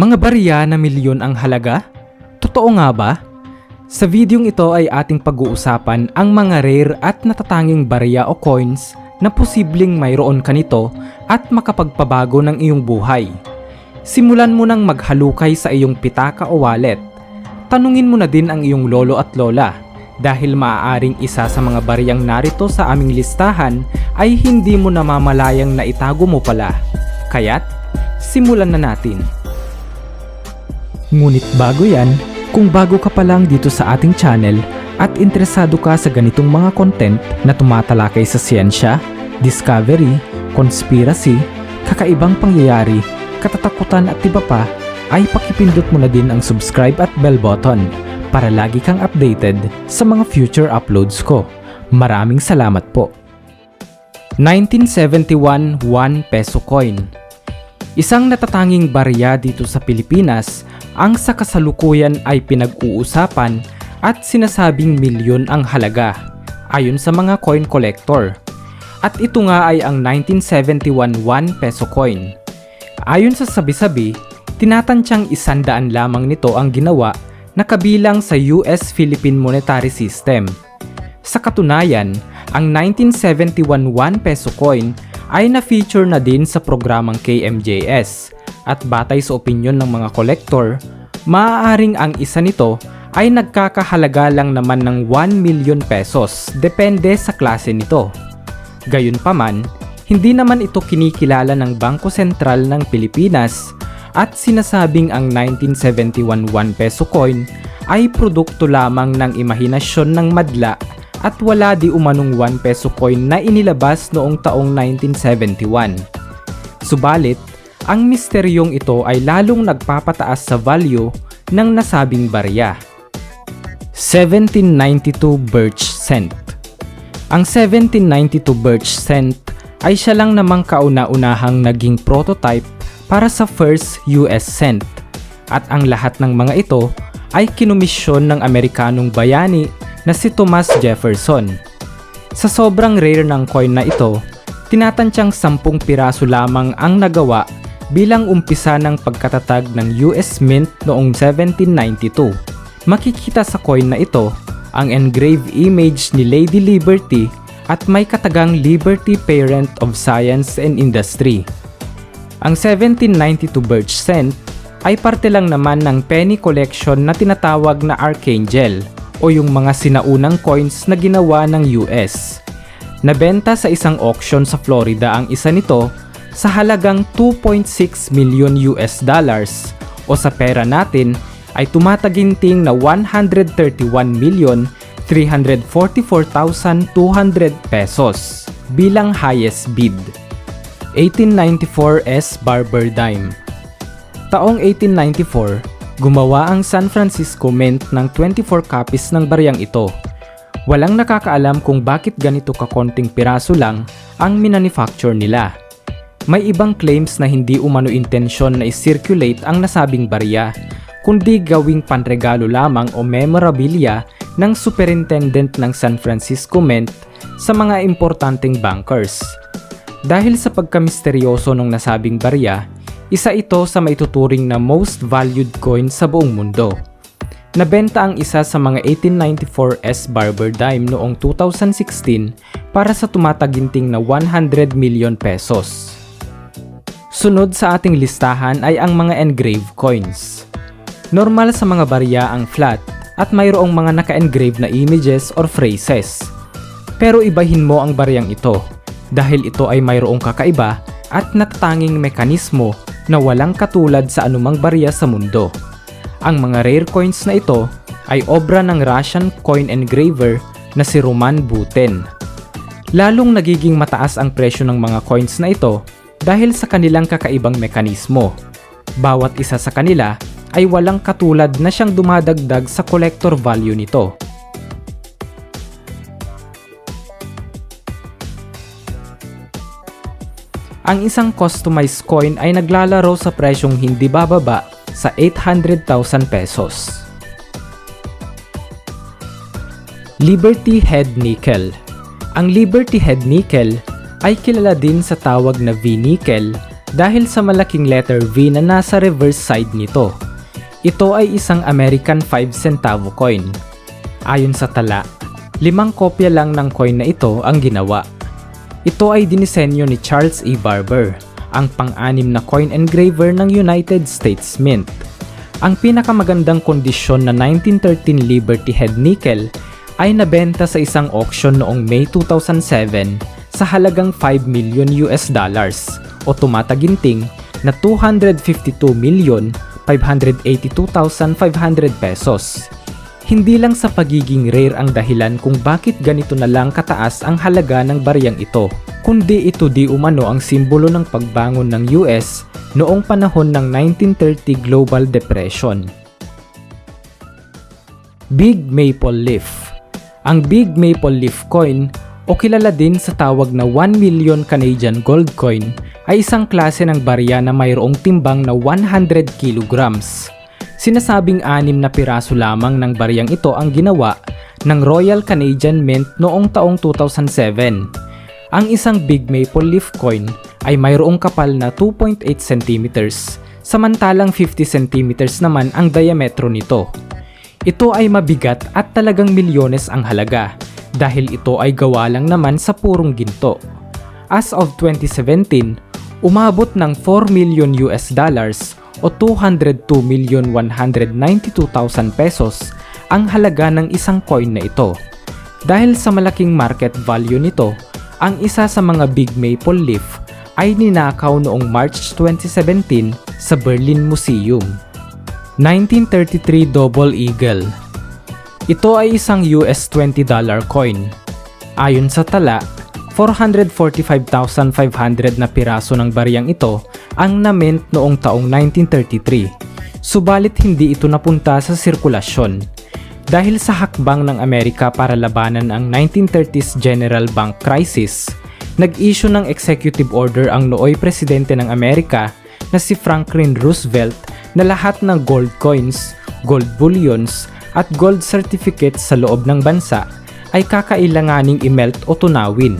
Mga barya na milyon ang halaga? Totoo nga ba? Sa videong ito ay ating pag-uusapan ang mga rare at natatanging barya o coins na posibleng mayroon ka nito at makapagpabago ng iyong buhay. Simulan mo nang maghalukay sa iyong pitaka o wallet. Tanungin mo na din ang iyong lolo at lola dahil maaaring isa sa mga bariyang narito sa aming listahan ay hindi mo namamalayang na itago mo pala. Kaya't, simulan na natin. Ngunit bago yan, kung bago ka pa lang dito sa ating channel at interesado ka sa ganitong mga content na tumatalakay sa siyensya, discovery, conspiracy, kakaibang pangyayari, katatakutan at iba pa, ay pakipindot mo na din ang subscribe at bell button para lagi kang updated sa mga future uploads ko. Maraming salamat po. 1971 1 peso coin Isang natatanging barya dito sa Pilipinas ang sa kasalukuyan ay pinag-uusapan at sinasabing milyon ang halaga ayon sa mga coin collector. At ito nga ay ang 1971 1 peso coin. Ayon sa sabi-sabi, tinatansyang isandaan lamang nito ang ginawa na kabilang sa US-Philippine Monetary System. Sa katunayan, ang 1971 1 peso coin ay na-feature na din sa programang KMJS at batay sa opinyon ng mga kolektor, maaaring ang isa nito ay nagkakahalaga lang naman ng 1 million pesos depende sa klase nito. Gayunpaman, hindi naman ito kinikilala ng Bangko Sentral ng Pilipinas at sinasabing ang 1971 1 peso coin ay produkto lamang ng imahinasyon ng madla at wala di umanong 1 peso coin na inilabas noong taong 1971. Subalit, ang misteryong ito ay lalong nagpapataas sa value ng nasabing barya. 1792 Birch Cent Ang 1792 Birch Cent ay siya lang namang kauna-unahang naging prototype para sa first US cent at ang lahat ng mga ito ay kinumisyon ng Amerikanong bayani na si Thomas Jefferson. Sa sobrang rare ng coin na ito, tinatansyang 10 piraso lamang ang nagawa bilang umpisa ng pagkatatag ng US Mint noong 1792. Makikita sa coin na ito ang engraved image ni Lady Liberty at may katagang Liberty Parent of Science and Industry. Ang 1792 Birch Cent ay parte lang naman ng penny collection na tinatawag na Archangel o yung mga sinaunang coins na ginawa ng US. Nabenta sa isang auction sa Florida ang isa nito sa halagang 2.6 million US dollars o sa pera natin ay tumataginting na 131 million 344,200 pesos bilang highest bid. 1894 S Barber Dime Taong 1894, gumawa ang San Francisco Mint ng 24 copies ng baryang ito. Walang nakakaalam kung bakit ganito kakonting piraso lang ang minanufacture nila. May ibang claims na hindi umano intensyon na i-circulate ang nasabing barya, kundi gawing panregalo lamang o memorabilia ng superintendent ng San Francisco Mint sa mga importanteng bankers. Dahil sa pagkamisteryoso ng nasabing barya, isa ito sa maituturing na most valued coin sa buong mundo. Nabenta ang isa sa mga 1894 S Barber dime noong 2016 para sa tumataginting na 100 million pesos. Sunod sa ating listahan ay ang mga engraved coins. Normal sa mga barya ang flat at mayroong mga naka-engrave na images or phrases. Pero ibahin mo ang baryang ito dahil ito ay mayroong kakaiba at natatanging mekanismo na walang katulad sa anumang barya sa mundo. Ang mga rare coins na ito ay obra ng Russian coin engraver na si Roman Buten. Lalong nagiging mataas ang presyo ng mga coins na ito dahil sa kanilang kakaibang mekanismo. Bawat isa sa kanila ay walang katulad na siyang dumadagdag sa collector value nito. Ang isang customized coin ay naglalaro sa presyong hindi bababa sa 800,000 pesos. Liberty Head Nickel Ang Liberty Head Nickel ay kilala din sa tawag na V-Nickel dahil sa malaking letter V na nasa reverse side nito. Ito ay isang American 5 centavo coin. Ayon sa tala, limang kopya lang ng coin na ito ang ginawa. Ito ay dinisenyo ni Charles E. Barber, ang pang-anim na coin engraver ng United States Mint. Ang pinakamagandang kondisyon na 1913 Liberty Head Nickel ay nabenta sa isang auction noong May 2007 sa halagang 5 million US dollars o tumataginting na 252 million 582,500 pesos. Hindi lang sa pagiging rare ang dahilan kung bakit ganito na lang kataas ang halaga ng baryang ito, kundi ito di umano ang simbolo ng pagbangon ng US noong panahon ng 1930 Global Depression. Big Maple Leaf Ang Big Maple Leaf coin o kilala din sa tawag na 1 million Canadian gold coin ay isang klase ng barya na mayroong timbang na 100 kilograms. Sinasabing anim na piraso lamang ng baryang ito ang ginawa ng Royal Canadian Mint noong taong 2007. Ang isang Big Maple Leaf coin ay mayroong kapal na 2.8 cm, samantalang 50 cm naman ang diametro nito. Ito ay mabigat at talagang milyones ang halaga dahil ito ay gawa lang naman sa purong ginto. As of 2017, umabot ng 4 million US dollars o 202 million 192,000 pesos ang halaga ng isang coin na ito. Dahil sa malaking market value nito, ang isa sa mga Big Maple Leaf ay ninakaw noong March 2017 sa Berlin Museum. 1933 Double Eagle Ito ay isang US $20 coin. Ayon sa tala, 445,500 na piraso ng baryang ito ang na-mint noong taong 1933. Subalit hindi ito napunta sa sirkulasyon. Dahil sa hakbang ng Amerika para labanan ang 1930s General Bank Crisis, nag-issue ng executive order ang nooy presidente ng Amerika na si Franklin Roosevelt na lahat ng gold coins, gold bullions, at gold certificates sa loob ng bansa ay kakailanganing imelt o tunawin.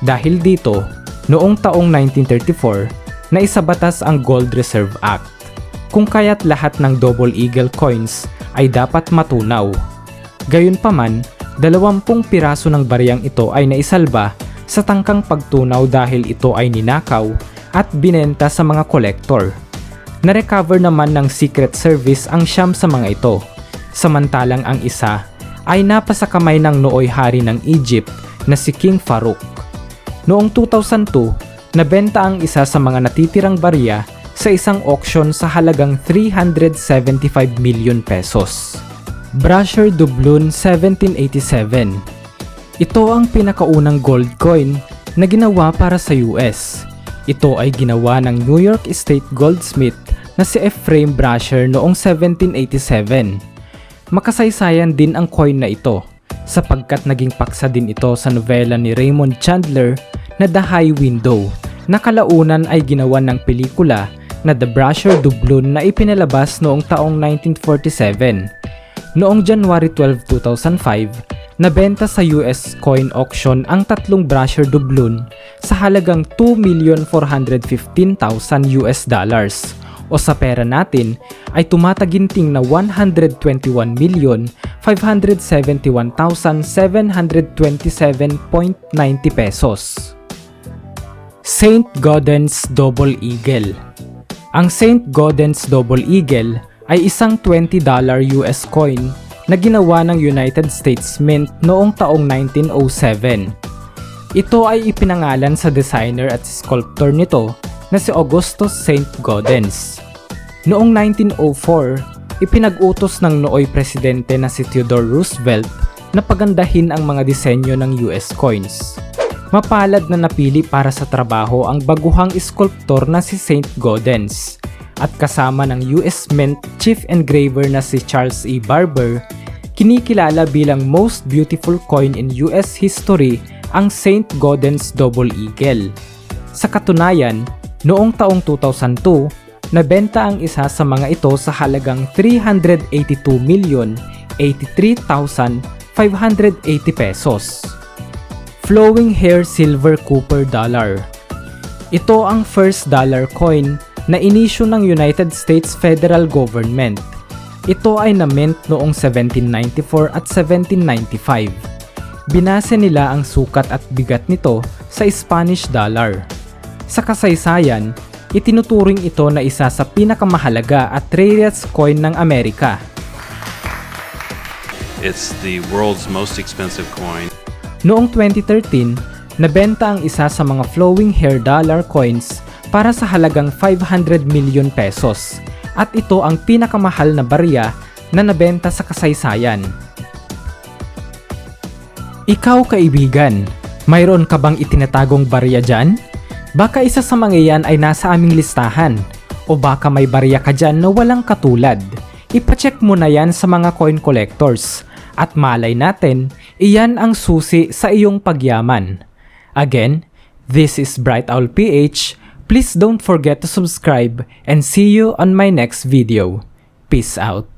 Dahil dito, noong taong 1934, naisabatas ang Gold Reserve Act, kung kaya't lahat ng Double Eagle coins ay dapat matunaw. Gayunpaman, 20 piraso ng baryang ito ay naisalba sa tangkang pagtunaw dahil ito ay ninakaw at binenta sa mga kolektor. Na-recover naman ng Secret Service ang siyam sa mga ito, samantalang ang isa ay napasa kamay ng nooy hari ng Egypt na si King Farouk. Noong 2002, nabenta ang isa sa mga natitirang barya sa isang auction sa halagang 375 million pesos. Brasher Doubloon 1787 Ito ang pinakaunang gold coin na ginawa para sa US. Ito ay ginawa ng New York State goldsmith na si Ephraim Brasher noong 1787. Makasaysayan din ang coin na ito sapagkat naging paksa din ito sa nobela ni Raymond Chandler na The High Window na kalaunan ay ginawa ng pelikula na The Brasher Doubloon na ipinalabas noong taong 1947. Noong January 12, 2005, nabenta sa US coin auction ang tatlong Brasher Doubloon sa halagang 2,415,000 US dollars o sa pera natin ay tumataginting na 121,571,727.90 pesos. St. Gaudens Double Eagle Ang St. Gaudens Double Eagle ay isang $20 US coin na ginawa ng United States Mint noong taong 1907. Ito ay ipinangalan sa designer at sculptor nito na si Augustus St. Gaudens. Noong 1904, ipinag-utos ng nooy presidente na si Theodore Roosevelt na pagandahin ang mga disenyo ng US coins. Mapalad na napili para sa trabaho ang baguhang sculptor na si St. Gaudens at kasama ng US Mint Chief Engraver na si Charles E. Barber, kinikilala bilang most beautiful coin in US history ang St. Gaudens Double Eagle. Sa katunayan, noong taong 2002, nabenta ang isa sa mga ito sa halagang 382,083,580 pesos. Flowing Hair Silver Cooper Dollar Ito ang first dollar coin na inisyu ng United States Federal Government. Ito ay na-mint noong 1794 at 1795. Binase nila ang sukat at bigat nito sa Spanish dollar. Sa kasaysayan, itinuturing ito na isa sa pinakamahalaga at rarest coin ng Amerika. It's the world's most expensive coin. Noong 2013, nabenta ang isa sa mga flowing hair dollar coins para sa halagang 500 million pesos at ito ang pinakamahal na barya na nabenta sa kasaysayan. Ikaw kaibigan, mayroon ka bang itinatagong barya dyan? Baka isa sa mga iyan ay nasa aming listahan o baka may barya ka dyan na walang katulad. Ipacheck mo na yan sa mga coin collectors at malay natin, iyan ang susi sa iyong pagyaman. Again, this is Bright Owl PH. Please don't forget to subscribe and see you on my next video. Peace out.